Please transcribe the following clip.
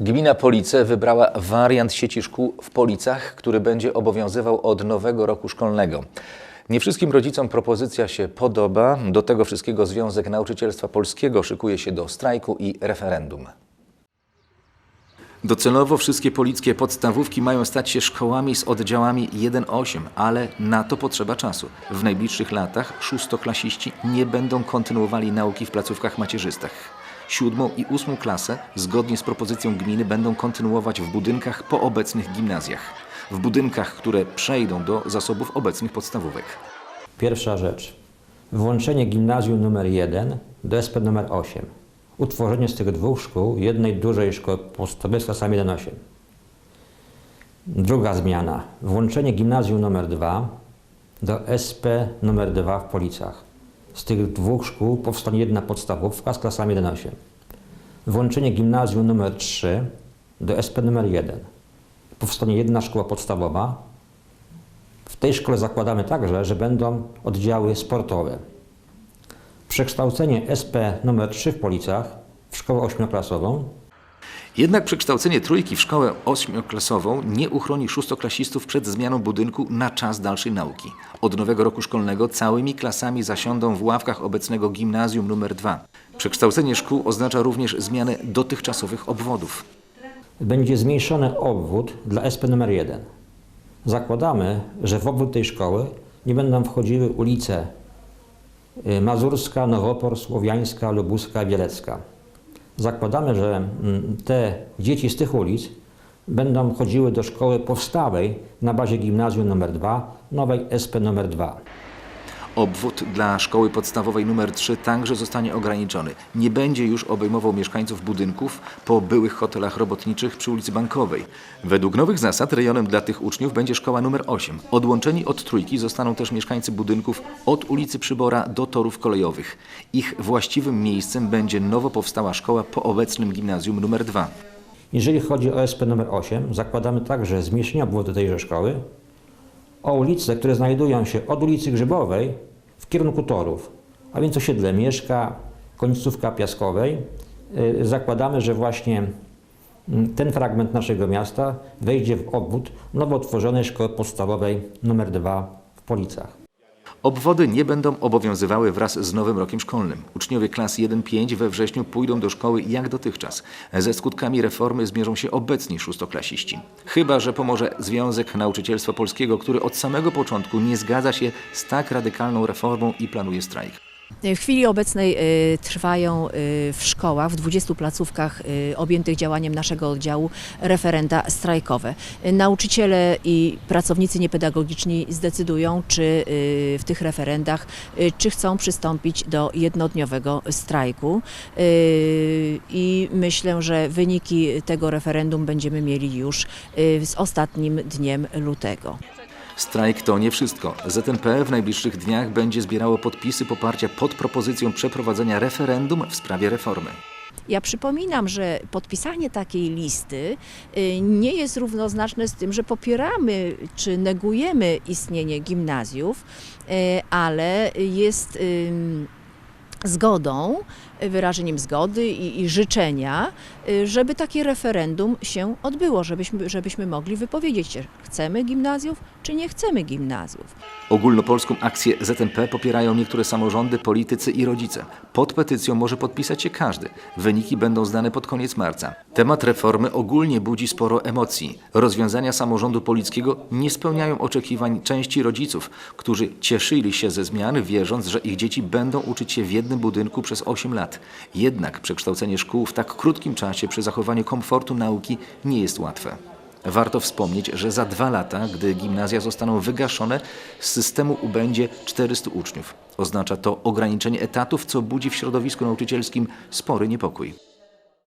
Gmina Police wybrała wariant sieci szkół w Policach, który będzie obowiązywał od nowego roku szkolnego. Nie wszystkim rodzicom propozycja się podoba. Do tego wszystkiego Związek Nauczycielstwa Polskiego szykuje się do strajku i referendum. Docelowo wszystkie polickie podstawówki mają stać się szkołami z oddziałami 1-8, ale na to potrzeba czasu. W najbliższych latach szóstoklasiści nie będą kontynuowali nauki w placówkach macierzystych. Siódmą i ósmą klasę, zgodnie z propozycją gminy, będą kontynuować w budynkach po obecnych gimnazjach. W budynkach, które przejdą do zasobów obecnych podstawówek. Pierwsza rzecz. Włączenie gimnazjum numer 1 do SP numer 8. Utworzenie z tych dwóch szkół jednej dużej szkoły podstawowej z klasami 1-8. Druga zmiana. Włączenie gimnazjum numer 2 do SP numer 2 w Policach. Z tych dwóch szkół powstanie jedna podstawówka z klasami 1-8. Włączenie gimnazjum numer 3 do SP numer 1. Powstanie jedna szkoła podstawowa w tej szkole zakładamy także, że będą oddziały sportowe. Przekształcenie SP numer 3 w Policach w szkołę ośmioklasową Jednak przekształcenie trójki w szkołę ośmioklasową nie uchroni szóstoklasistów przed zmianą budynku na czas dalszej nauki. Od nowego roku szkolnego całymi klasami zasiądą w ławkach obecnego gimnazjum nr 2. Przekształcenie szkół oznacza również zmianę dotychczasowych obwodów. będzie zmniejszony obwód dla SP numer 1. Zakładamy, że w obwód tej szkoły nie będą wchodziły ulice y, Mazurska, Nowopor, Słowiańska, Lubuska, Bielecka. Zakładamy, że mm, te dzieci z tych ulic będą chodziły do szkoły powstałej na bazie gimnazjum nr 2, nowej SP nr 2. Obwód dla szkoły podstawowej nr 3 także zostanie ograniczony. Nie będzie już obejmował mieszkańców budynków po byłych hotelach robotniczych przy ulicy Bankowej. Według nowych zasad rejonem dla tych uczniów będzie szkoła nr 8. Odłączeni od trójki zostaną też mieszkańcy budynków od ulicy Przybora do torów kolejowych. Ich właściwym miejscem będzie nowo powstała szkoła po obecnym gimnazjum nr 2. Jeżeli chodzi o SP nr 8, zakładamy także zmniejszenie obwodu tejże szkoły o ulice, które znajdują się od ulicy Grzybowej w kierunku torów, a więc osiedle Mieszka, końcówka Piaskowej. Y, Zakładamy, że właśnie mm, ten fragment naszego miasta wejdzie w obwód nowo utworzonej szkoły podstawowej nr 2 w Policach. Obwody nie będą obowiązywały wraz z nowym rokiem szkolnym. Uczniowie klas 1-5 we wrześniu pójdą do szkoły jak dotychczas. Ze skutkami reformy zmierzą się obecni szóstoklasiści. Chyba, że pomoże Związek Nauczycielstwa Polskiego, który od samego początku nie zgadza się z tak radykalną reformą i planuje strajk. W chwili obecnej y, trwają y, w szkołach, w 20 placówkach y, objętych działaniem naszego oddziału referenda strajkowe. Nauczyciele i pracownicy niepedagogiczni zdecydują, czy w tych referendach, czy chcą przystąpić do jednodniowego strajku. I myślę, że wyniki tego referendum będziemy mieli już z ostatnim dniem lutego. Strajk to nie wszystko. ZNP w najbliższych dniach będzie zbierało podpisy poparcia pod propozycją przeprowadzenia referendum w sprawie reformy. Ja przypominam, że podpisanie takiej listy y, nie jest równoznaczne z tym, że popieramy czy negujemy istnienie gimnazjów, y, ale jest zgodą, wyrażeniem zgody i, i życzenia, y, żeby takie referendum się odbyło, żebyśmy, żebyśmy mogli wypowiedzieć się, chcemy gimnazjów, czy nie chcemy gimnazjów. Ogólnopolską akcję ZNP popierają niektóre samorządy, politycy i rodzice. Pod petycją może podpisać się każdy. Wyniki będą znane pod koniec marca. Temat reformy ogólnie budzi sporo emocji. Rozwiązania samorządu polickiego nie spełniają oczekiwań części rodziców, którzy cieszyli się ze zmian, wierząc, że ich dzieci będą uczyć się w jednym budynku przez 8 lat. Jednak przekształcenie szkół w tak krótkim czasie przy zachowaniu komfortu nauki nie jest łatwe. Warto wspomnieć, że za dwa lata, gdy gimnazja zostaną wygaszone, z systemu ubędzie 400 uczniów. Oznacza to ograniczenie etatów, co budzi w środowisku nauczycielskim spory niepokój.